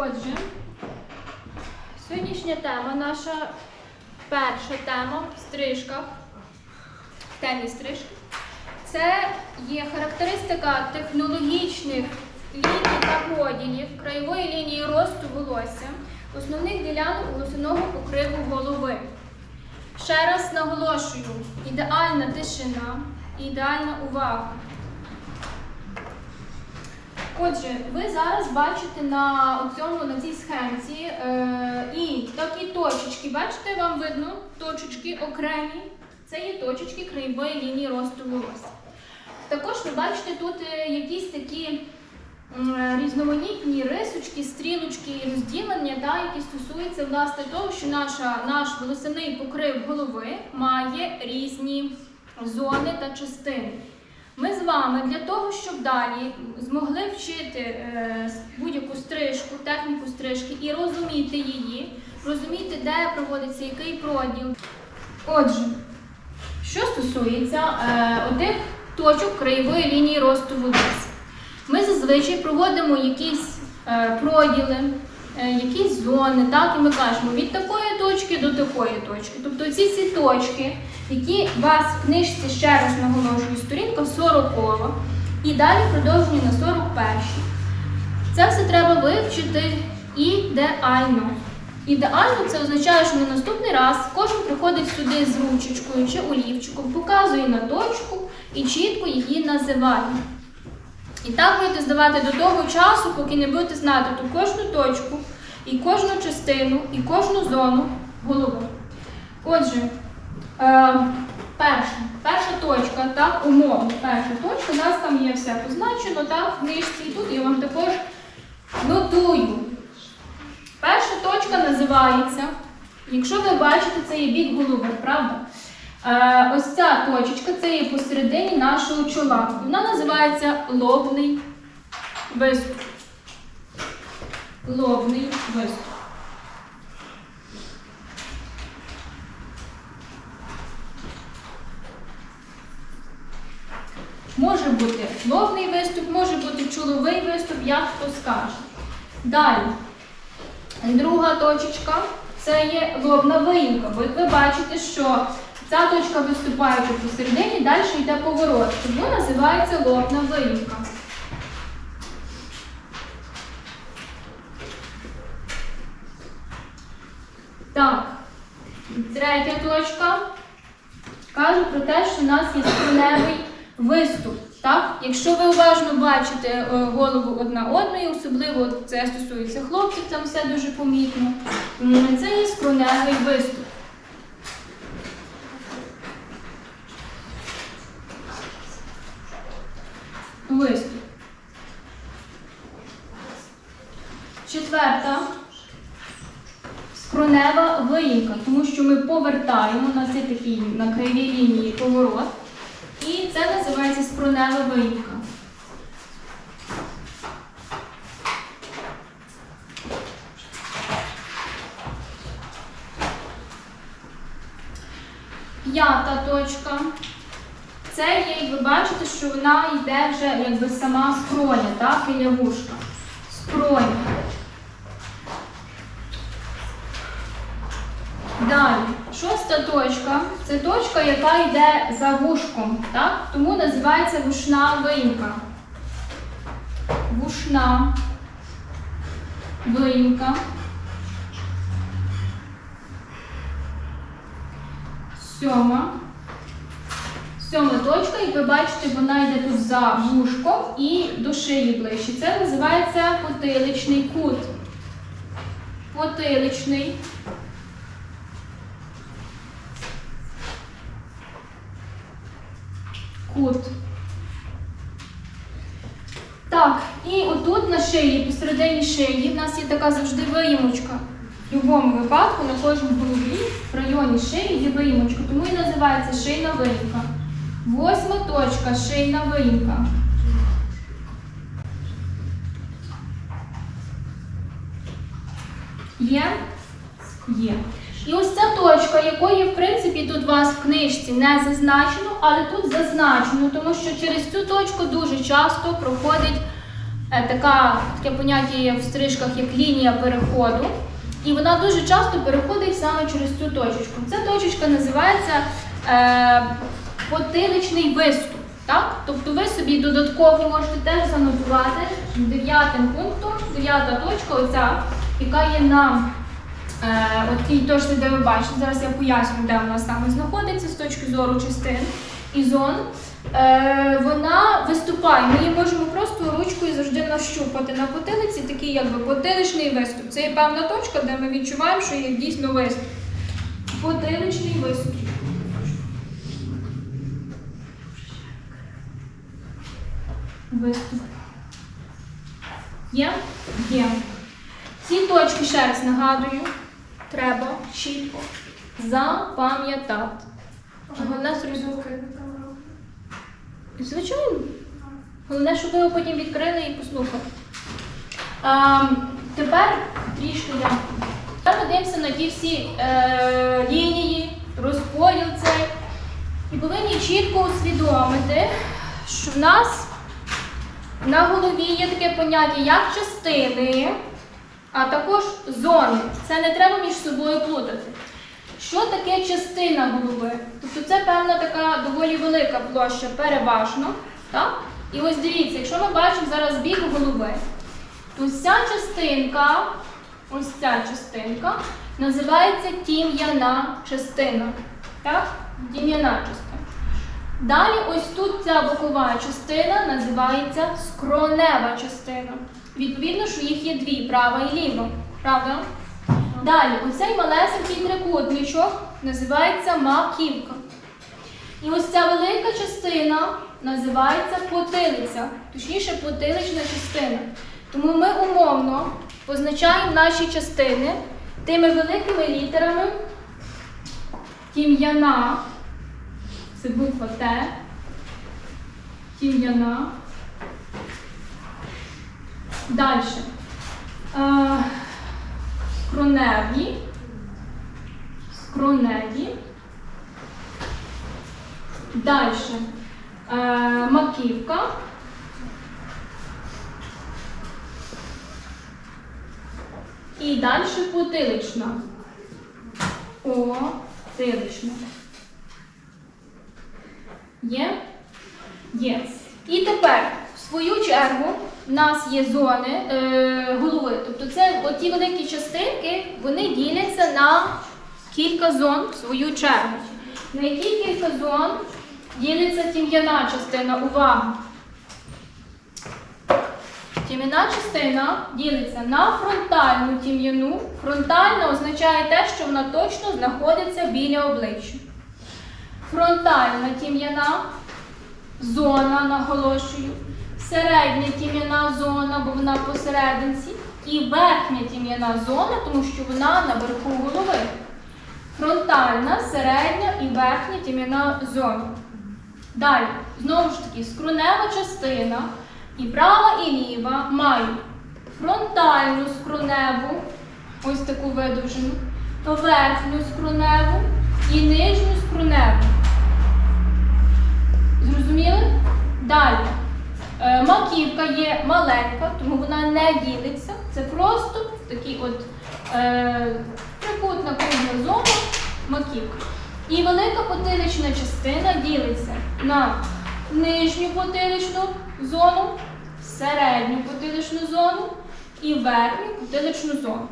Отже, сьогоднішня тема, наша перша тема в стрижках, в темі стрижки. Це є характеристика технологічних ліній та поділів краєвої лінії росту волосся, основних ділянок волосяного покриву голови. Ще раз наголошую: ідеальна тишина, і ідеальна увага. Отже, ви зараз бачите на цьому на цій схемці е, і такі точечки. Бачите, вам видно точечки окремі. Це є точечки краєвої лінії росту волосся. Також ви бачите тут е, якісь такі різноманітні рисочки, стрілочки і розділення, та, які стосуються власне того, що наша, наш волосяний покрив голови має різні зони та частини. Ми з вами для того, щоб далі змогли вчити е, будь-яку стрижку, техніку стрижки і розуміти її, розуміти, де проводиться який проділ. Отже, що стосується е, отих точок краєвої лінії росту волосся, ми зазвичай проводимо якісь е, проділи, якісь зони, так, і ми кажемо від такої точки до такої точки. Тобто ці ці точки, які у вас в книжці ще раз наголошую, сторінка 40 і далі продовження на 41. Це все треба вивчити ідеально. Ідеально це означає, що на наступний раз кожен приходить сюди з ручечкою чи олівчиком, показує на точку і чітко її називає. І так будете здавати до того часу, поки не будете знати ту кожну точку, і кожну частину, і кожну зону голови. Отже, е, перша, перша точка, так, умовно, перша точка, у нас там є все позначено, так, в книжці, і тут я вам також нотую. Перша точка називається, якщо ви бачите, це є бік голови, правда? Е, ось ця точечка, це є посередині нашого чола. Вона називається лобний виступ. Лобний виступ. Може бути лобний виступ, може бути чоловий виступ, як хто скаже. Далі. Друга точечка це є лобна виїмка. Бо ви бачите, що ця точка виступає посередині, далі йде поворот. Тому називається лобна виїмка. Так, третя точка каже про те, що у нас є скроневий виступ. Так? Якщо ви уважно бачите е, голову одна одної, особливо це стосується хлопців, там все дуже помітно, це є скроневий виступ. Виступ. Четверта скронева виїмка, тому що ми повертаємо, нас є такий на краєвій лінії поворот. І це називається скронева виїмка. П'ята точка. Це є, як ви бачите, що вона йде вже якби сама скроня, так, і лягушка. Скроня. Далі, шоста точка це точка, яка йде за вушком, так? тому називається вушна виїмка. Вушна виїмка. Сьома. Сьома точка, як ви бачите, вона йде тут за вушком і до шиї ближче. Це називається потиличний кут. Потиличний. кут. Так, і отут на шиї, посередині шиї, в нас є така завжди виїмочка. В будь-якому випадку на кожній голові в районі шиї є виїмочка, тому і називається шийна виїмка. Восьма точка шийна виїмка. Є? Є. І ось ця точка, якої, в принципі, тут у вас в книжці не зазначено, але тут зазначено, тому що через цю точку дуже часто проходить така, таке поняття є в стрижках, як лінія переходу. І вона дуже часто переходить саме через цю точечку. Ця точечка називається е, потиличний виступ. Так? Тобто ви собі додатково можете теж занотувати дев'ятим пунктом, дев'ята точка, оця, яка є на е, тій точці, де ви бачите. Зараз я поясню, де вона саме знаходиться з точки зору частин і зон. Е, вона виступає. Ми її можемо просто ручкою завжди нащупати на потилиці, такий якби потиличний виступ. Це є певна точка, де ми відчуваємо, що є дійсно виступ. Потиличний виступ. Виступ. Є? Є. Ці точки, ще раз нагадую, треба чітко запам'ятати. Головне зрозуміти. Звичайно. Головне, щоб ви його потім відкрили і послухали. А, тепер трішки я. Тепер дивимося на ті всі е, лінії, розподіл цей. І повинні чітко усвідомити, що в нас на голові є таке поняття, як частини, а також зони. Це не треба між собою плутати. Що таке частина голови? Тобто це певна така доволі велика площа, переважно. Так? І ось дивіться, якщо ми бачимо зараз бік голови, то ця частинка, ось ця частинка, називається тім'яна частина. Так? Тім'яна частина. Далі ось тут ця бокова частина називається скронева частина. Відповідно, що їх є дві права і ліва. Правда? Далі, оцей малесенький трикутничок називається маківка. І ось ця велика частина називається потилиця, точніше потилична частина. Тому ми умовно позначаємо наші частини тими великими літерами тім'яна, це буква Т, тім'яна. Далі. Скроневі, скроневі. Далі е, маківка. І далі потилична. Потилична. Є? Є. І тепер, в свою чергу, в нас є зони е, голови. Тобто це оті великі частинки, вони діляться на кілька зон в свою чергу. На які кілька зон ділиться тім'яна частина? Увага! Тім'яна частина ділиться на фронтальну тім'яну. Фронтальна означає те, що вона точно знаходиться біля обличчя. Фронтальна тім'яна зона, наголошую, середня тім'яна зона, бо вона посерединці, і верхня тім'яна зона, тому що вона наверху голови. Фронтальна, середня і верхня тім'яна зона. Далі, знову ж таки, скронева частина і права і ліва мають фронтальну скроневу, ось таку видовжену, верхню скроневу і нижню скроневу. Зрозуміли? Далі. Е, маківка є маленька, тому вона не ділиться. Це просто такий от е, трикутна кругла зона маківка. І велика потилична частина ділиться на нижню потиличну зону, середню потиличну зону і верхню потиличну зону.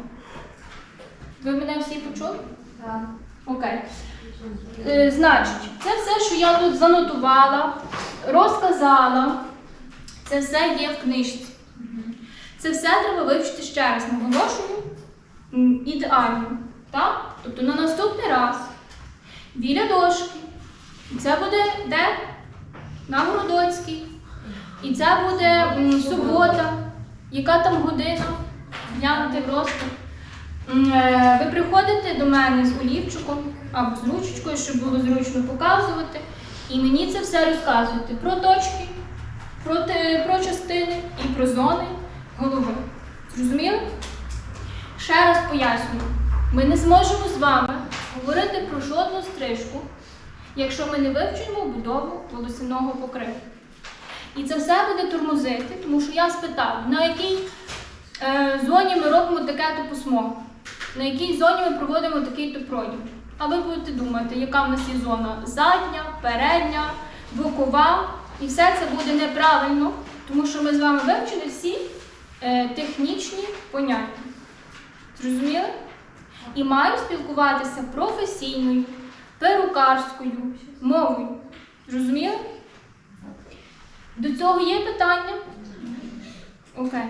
Ви мене всі почули? Так. Окей. Е, значить, це все, що я тут занотувала, розказала, це все є в книжці. Це все треба вивчити ще раз, наголошую, ідеально. Так? Тобто на наступний раз біля дошки. І це буде де? На Городоцькій. І це буде м, субота. Яка там година? Глянути просто. Е, Ви приходите до мене з олівчиком або з ручечкою, щоб було зручно показувати. І мені це все розказуєте про точки, про, те- про частини і про зони голови. Зрозуміли? Ще раз пояснюю. Ми не зможемо з вами говорити про жодну стрижку, якщо ми не вивчимо будову волосяного покриву. І це все буде тормозити, тому що я спитав, на якій е, зоні ми робимо таке-то письмо, на якій зоні ми проводимо такий-то проділ. А ви будете думати, яка в нас є зона задня, передня, бокова. І все це буде неправильно, тому що ми з вами вивчили всі е, технічні поняття. Зрозуміли? І маю спілкуватися професійною, перукарською мовою. Зрозуміли? До цього є питання? Окей.